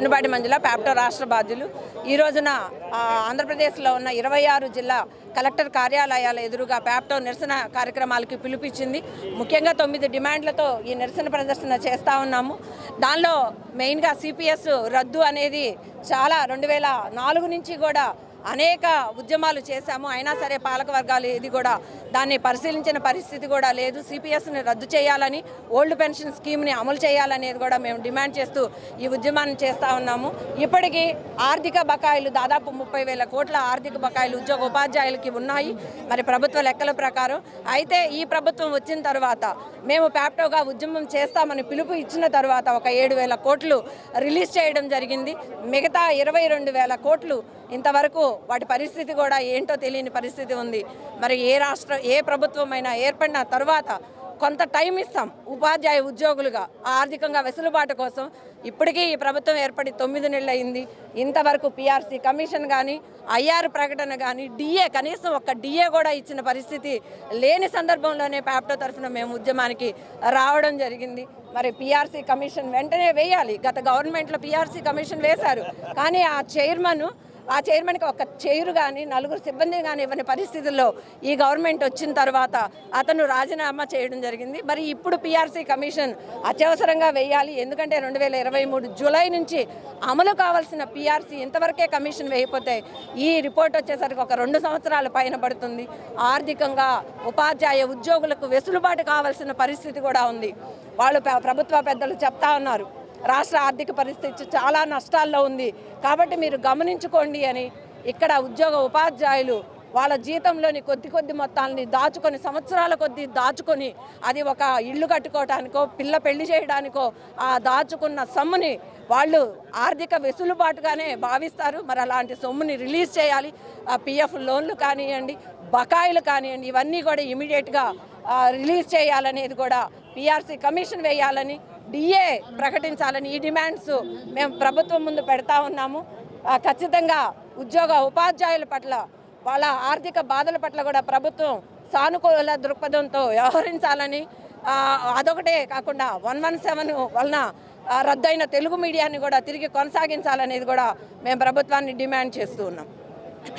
అనుబాటి మంజుల ప్యాప్టో రాష్ట్ర బాధ్యులు. ఈ రోజున ఆంధ్రప్రదేశ్లో ఉన్న ఇరవై ఆరు జిల్లా కలెక్టర్ కార్యాలయాల ఎదురుగా ప్యాప్టో నిరసన కార్యక్రమాలకి పిలుపిచ్చింది ముఖ్యంగా తొమ్మిది డిమాండ్లతో ఈ నిరసన ప్రదర్శన చేస్తూ ఉన్నాము. దానిలో మెయిన్గా సిపిఎస్ రద్దు అనేది చాలా రెండు వేల నాలుగు నుంచి కూడా అనేక ఉద్యమాలు చేశాము. అయినా సరే పాలక వర్గాలు ఇది కూడా దాన్ని పరిశీలించిన పరిస్థితి కూడా లేదు. సిపిఎస్ని రద్దు చేయాలని ఓల్డ్ పెన్షన్ స్కీమ్ని అమలు చేయాలనేది కూడా మేము డిమాండ్ చేస్తూ ఈ ఉద్యమాన్ని చేస్తూ ఉన్నాము. ఇప్పటికీ ఆర్థిక బకాయిలు దాదాపు ముప్పై వేల కోట్ల ఆర్థిక బకాయిలు ఉద్యోగ ఉపాధ్యాయులకి ఉన్నాయి. మరి ప్రభుత్వ లెక్కల ప్రకారం అయితే ఈ ప్రభుత్వం వచ్చిన తర్వాత మేము ప్యాప్టోగా ఉద్యమం చేస్తామని పిలుపు ఇచ్చిన తర్వాత ఒక ఏడు వేల కోట్లు రిలీజ్ చేయడం జరిగింది. మిగతా ఇరవై రెండు వేల కోట్లు ఇంతవరకు వాటి పరిస్థితి కూడా ఏంటో తెలియని పరిస్థితి ఉంది. మరి ఏ రాష్ట్ర ఏ ప్రభుత్వం అయినా ఏర్పడిన తర్వాత కొంత టైం ఇస్తాం ఉపాధ్యాయ ఉద్యోగులుగా. ఆర్థికంగా వెసులుబాటు కోసం ఇప్పటికీ ఈ ప్రభుత్వం ఏర్పడి తొమ్మిది నెలలు అయింది. ఇంతవరకు పిఆర్సీ కమిషన్ కానీ ఐఆర్ ప్రకటన కానీ డిఏ కనీసం ఒక్క డిఏ కూడా ఇచ్చిన పరిస్థితి లేని సందర్భంలోనే ప్యాప్టో తరఫున మేము ఉద్యమానికి రావడం జరిగింది. మరి పిఆర్సీ కమిషన్ వెంటనే వేయాలి. గత గవర్నమెంట్లో పిఆర్సీ కమిషన్ వేశారు. కానీ ఆ చైర్మన్ ఆ చైర్మన్కి ఒక చైరు కానీ నలుగురు సిబ్బంది కానీ ఇవ్వని పరిస్థితుల్లో ఈ గవర్నమెంట్ వచ్చిన తర్వాత అతను రాజీనామా చేయడం జరిగింది. మరి ఇప్పుడు పిఆర్సీ కమిషన్ అత్యవసరంగా వేయాలి. ఎందుకంటే రెండు వేల ఇరవై మూడు జూలై నుంచి అమలు కావాల్సిన పిఆర్సీ ఇంతవరకే కమిషన్ వేయకపోతే ఈ రిపోర్ట్ వచ్చేసరికి ఒక రెండు సంవత్సరాల పైన పడుతుంది. ఆర్థికంగా ఉపాధ్యాయ ఉద్యోగులకు వెసులుబాటు కావాల్సిన పరిస్థితి కూడా ఉంది. వాళ్ళు ప్రభుత్వ పెద్దలు చెప్తా ఉన్నారు. రాష్ట్ర ఆర్థిక పరిస్థితి చాలా నష్టాల్లో ఉంది. కాబట్టి మీరు గమనించుకోండి అని ఇక్కడ ఉద్యోగ ఉపాధ్యాయులు వాళ్ళ జీతంలోని కొద్ది కొద్ది మొత్తాలని దాచుకొని సంవత్సరాల కొద్ది దాచుకొని అది ఒక ఇల్లు కట్టుకోవటానికో పిల్ల పెళ్ళి చేయడానికో ఆ దాచుకున్న సొమ్ముని వాళ్ళు ఆర్థిక వెసులుబాటుగానే భావిస్తారు. మరి అలాంటి సొమ్ముని రిలీజ్ చేయాలి. ఆ పిఎఫ్ లోన్లు కానివ్వండి బకాయిలు కానివ్వండి ఇవన్నీ కూడా ఇమీడియట్గా రిలీజ్ చేయాలనేది కూడా పిఆర్సీ కమిషన్ వేయాలని డిఏ ప్రకటించాలని ఈ డిమాండ్స్ మేము ప్రభుత్వం ముందు పెడతా ఉన్నాము. ఖచ్చితంగా ఉద్యోగ ఉపాధ్యాయుల పట్ల వాళ్ళ ఆర్థిక బాధల పట్ల కూడా ప్రభుత్వం సానుకూల దృక్పథంతో వ్యవహరించాలని అదొకటే కాకుండా వన్ వన్ సెవెన్ వలన రద్దయిన తెలుగు మీడియాని కూడా తిరిగి కొనసాగించాలనేది కూడా మేము ప్రభుత్వాన్ని డిమాండ్ చేస్తూ ఉన్నాం.